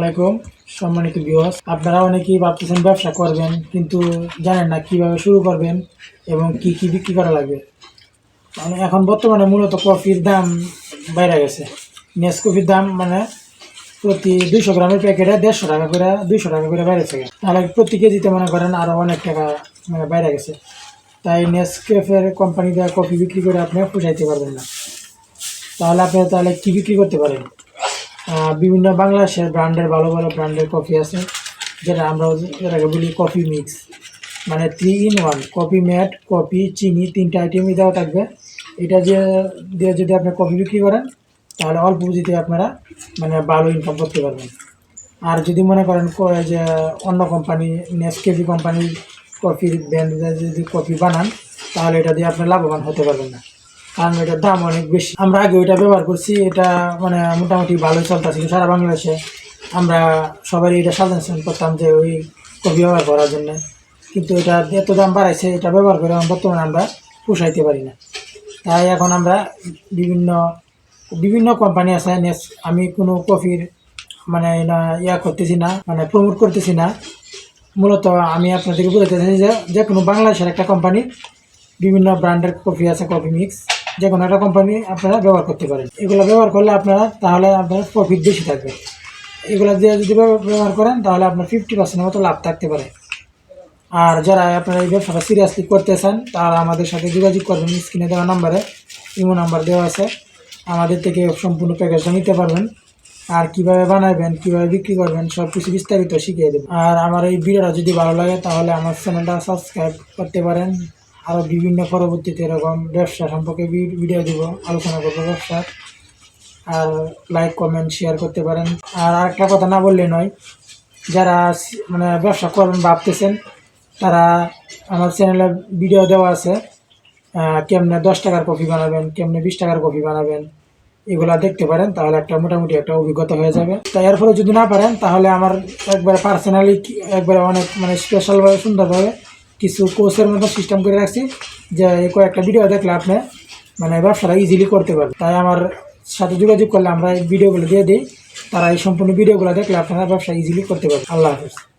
আলাইকুম, সম্মানিত বিওয়াস আপনারা অনেকেই ভাবতেছেন ব্যবসা করবেন, কিন্তু জানেন না কীভাবে শুরু করবেন এবং কি কি বিক্রি করা লাগবে। মানে এখন বর্তমানে মূলত কফির দাম বাইরে গেছে। নেস কফির দাম মানে প্রতি দুইশো গ্রামের প্যাকেটে দেড়শো টাকা করে, দুইশো টাকা করে বাইরে থেকে। তাহলে প্রতি কেজিতে মনে করেন আরও অনেক টাকা মানে বাইরে গেছে। তাই নেসকেফের কোম্পানি দেওয়া কফি বিক্রি করে আপনি পোষাইতে পারবেন না। তাহলে আপনি তাহলে কী বিক্রি করতে পারেন? বিভিন্ন বাংলাদেশের ব্র্যান্ডের, ভালো ভালো ব্র্যান্ডের কফি আছে, যেটা আমরা যেটাকে বলি কফি মিক্স মানে three in one coffee mate coffee চিনি, তিনটা আইটেমই দেওয়া থাকবে। এটা যে, দিয়ে যদি আপনি কফি বিক্রি করেন, তাহলে অল্প পুঁজিতে আপনারা মানে ভালো ইনকাম করতে পারবেন। আর যদি মনে করেন যে অন্য কোম্পানি নেসকেফি কোম্পানির কফির ব্র্যান্ড যদি কফি বানান, তাহলে এটা দিয়ে আপনি লাভবান হতে পারবেন না। কারণ এটার দাম অনেক বেশি। আমরা আগে ওইটা ব্যবহার করছি, এটা মানে মোটামুটি ভালোই চলতেছিল সারা বাংলাদেশে। আমরা সবারই এটা সাজেশন করতাম যে ওই কফি ব্যবহার করার জন্য। কিন্তু এটা এত দাম বাড়াইছে, এটা ব্যবহার করে বর্তমানে আমরা পোষাইতে পারি না। তাই এখন আমরা বিভিন্ন বিভিন্ন কোম্পানি আছে আমি কোনো কফির মানে ইয়া করতেছি না মানে প্রমোট করতেছি না। মূলত আমি আপনাদেরকে বোঝাতে চাইছি যে যে কোনো বাংলাদেশের একটা কোম্পানি বিভিন্ন ব্র্যান্ডের কফি আছে কফি মিক্স যে কোনো একটা কোম্পানি আপনারা ব্যবহার করতে পারেন। এগুলো ব্যবহার করলে আপনারা তাহলে আপনার প্রফিট বেশি থাকবে। এগুলো দিয়ে যদি ব্যবহার করেন, তাহলে আপনার ফিফটি পার্সেন্টের মতো লাভ থাকতে পারে। আর যারা আপনারা এই ব্যবসাটা সিরিয়াসলি করতে চান তারা আমাদের সাথে যোগাযোগ করবেন স্ক্রিনে দেওয়া নাম্বারে। ইমো নাম্বার দেওয়া আছে। আমাদের থেকে সম্পূর্ণ প্যাকেজটা নিতে পারবেন। আর কীভাবে বানাবেন কীভাবে বিক্রি করবেন সব কিছু বিস্তারিত শিখিয়ে দেবেন আর আমার এই ভিডিওটা যদি ভালো লাগে, তাহলে আমার চ্যানেলটা সাবস্ক্রাইব করতে পারেন। আরও বিভিন্ন পরবর্তীতে এরকম ব্যবসা সম্পর্কে ভিডিও দিব, আলোচনা করব ব্যবসার। আর লাইক কমেন্ট শেয়ার করতে পারেন। আর আরেকটা কথা না বললে নয়, যারা মানে ব্যবসা করবেন ভাবতেছেন, তারা আমার চ্যানেলে ভিডিও দেওয়া আছে কেমনে দশ টাকার কফি বানাবেন, কেমনে বিশ টাকার কফি বানাবেন, এগুলো দেখতে পারেন, তাহলে একটা মোটামুটি একটা অভিজ্ঞতা হয়ে যাবে। তাই এর এরপরে যদি না পারেন, তাহলে আমার একবারে পার্সোনালি একবারে অনেক মানে স্পেশালভাবে সুন্দরভাবে কিছু কোর্সের মতো সিস্টেম করে রাখছি, যে কয়েকটা ভিডিও দেখলে আপনি মানে ব্যবসাটা ইজিলি করতে পারবে তাই আমার সাথে যোগাযোগ করলে আমরা এই ভিডিওগুলো দিয়ে দিই, তারা এই সম্পূর্ণ ভিডিওগুলো দেখলে আপনারা ব্যবসা ইজিলি করতে পারবেন। আল্লাহ হাফিজ।